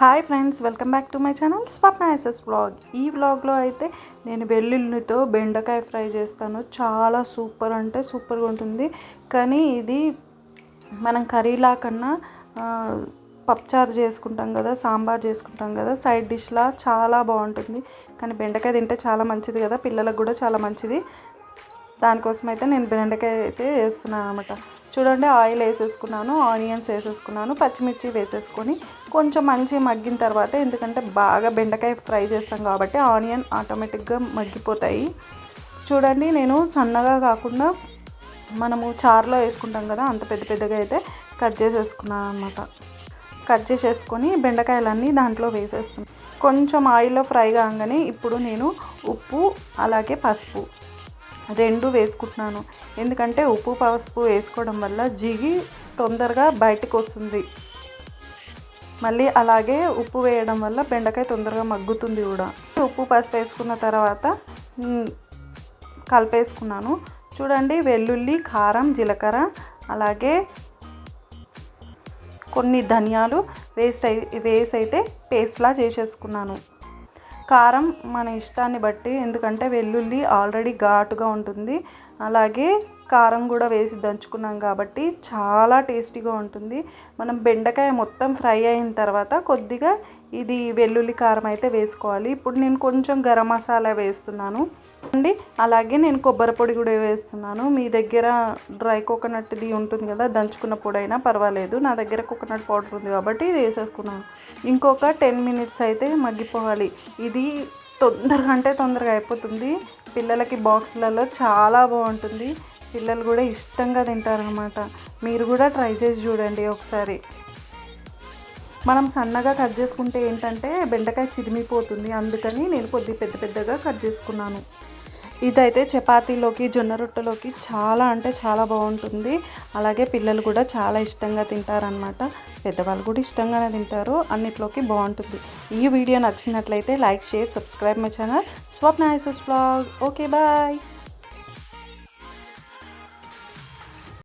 Hi friends welcome back to my channel Swapna SS vlog. ఈ వ్లాగ్లో అయితే నేను వెల్లుల్లితో బెండకాయ ఫ్రై చేస్తాను. చాలా సూపర్ అంటే సూపర్గా ఉంటుంది. కానీ ఇది మనం కర్రీలా కన్నా పప్చారు చేసుకుంటాం కదా సాంబార్ చేసుకుంటాం కదా సైడ్ డిష్లా చాలా బాగుంటుంది. కానీ బెండకాయ తింటే చాలా మంచిది కదా పిల్లలకు కూడా చాలా మంచిది. దానికోసం అయితే నేను బెండకాయ అయితే వేస్తున్నాను అనమాట చూడండి ఆయిల్ వేసేసుకున్నాను ఆనియన్స్ వేసేసుకున్నాను పచ్చిమిర్చి వేసేసుకొని కొంచెం మంచిగా మగ్గిన తర్వాత ఎందుకంటే బాగా బెండకాయ ఫ్రై చేస్తాం కాబట్టి ఆనియన్ ఆటోమేటిక్గా మగ్గిపోతాయి. చూడండి నేను సన్నగా కాకుండా మనము చారులో వేసుకుంటాం కదా అంత పెద్ద పెద్దగా అయితే కట్ చేసేసుకున్నాను అనమాట కట్ చేసేసుకొని బెండకాయలన్నీ దాంట్లో వేసేస్తున్నాను కొంచెం ఆయిల్లో ఫ్రై కాగానే ఇప్పుడు నేను ఉప్పు అలాగే పసుపు రెండు వేసుకుంటున్నాను. ఎందుకంటే ఉప్పు పసుపు వేసుకోవడం వల్ల జిగి తొందరగా బయటకు వస్తుంది. మళ్ళీ అలాగే ఉప్పు వేయడం వల్ల బెండకాయ తొందరగా మగ్గుతుంది కూడా. ఉప్పు పసుపు వేసుకున్న తర్వాత కలిపేసుకున్నాను. చూడండి వెల్లుల్లి కారం జీలకర్ర అలాగే కొన్ని ధనియాలు వేస్ట్ అయి వేసి అయితే పేస్ట్లా చేసేసుకున్నాను. కారం మన ఇష్టాన్ని బట్టి ఎందుకంటే వెల్లుల్లి ఆల్రెడీ ఘాటుగా ఉంటుంది. అలాగే కారం కూడా వేసి దంచుకున్నాం కాబట్టి చాలా టేస్టీగా ఉంటుంది. మనం బెండకాయ మొత్తం ఫ్రై అయిన తర్వాత కొద్దిగా ఇది వెల్లుల్లి కారం అయితే వేసుకోవాలి. ఇప్పుడు నేను కొంచెం గరం మసాలా వేస్తున్నాను. అండి. అలాగే నేను కొబ్బరి పొడి కూడా వేస్తున్నాను. మీ దగ్గర డ్రై కోకోనట్ది ఉంటుంది కదా దంచుకున్న పొడి అయినా పర్వాలేదు. నా దగ్గర కోకోనట్ పౌడర్ ఉంది కాబట్టి ఇది వేసేసుకున్నాను. ఇంకొక టెన్ మినిట్స్ అయితే మగ్గిపోవాలి. ఇది తొందరగా అంటే తొందరగా అయిపోతుంది. పిల్లలకి బాక్స్లలో చాలా బాగుంటుంది. పిల్లలు కూడా ఇష్టంగా తింటారనమాట మీరు కూడా ట్రై చేసి చూడండి ఒకసారి. మనం సన్నగా కట్ చేసుకుంటే ఏంటంటే బెండకాయ చిదిమిపోతుంది. అందుకని నేను కొద్ది పెద్ద పెద్దగా కట్ చేసుకున్నాను. ఇదైతే చపాతీలోకి జొన్న రొట్టెలోకి చాలా అంటే చాలా బాగుంటుంది. అలాగే పిల్లలు కూడా చాలా ఇష్టంగా తింటారనమాట పెద్దవాళ్ళు కూడా ఇష్టంగానే తింటారు. అన్నిట్లోకి బాగుంటుంది. ఈ వీడియో నచ్చినట్లయితే like share subscribe my channel. Swapna ఐసెస్ blog. Okay bye.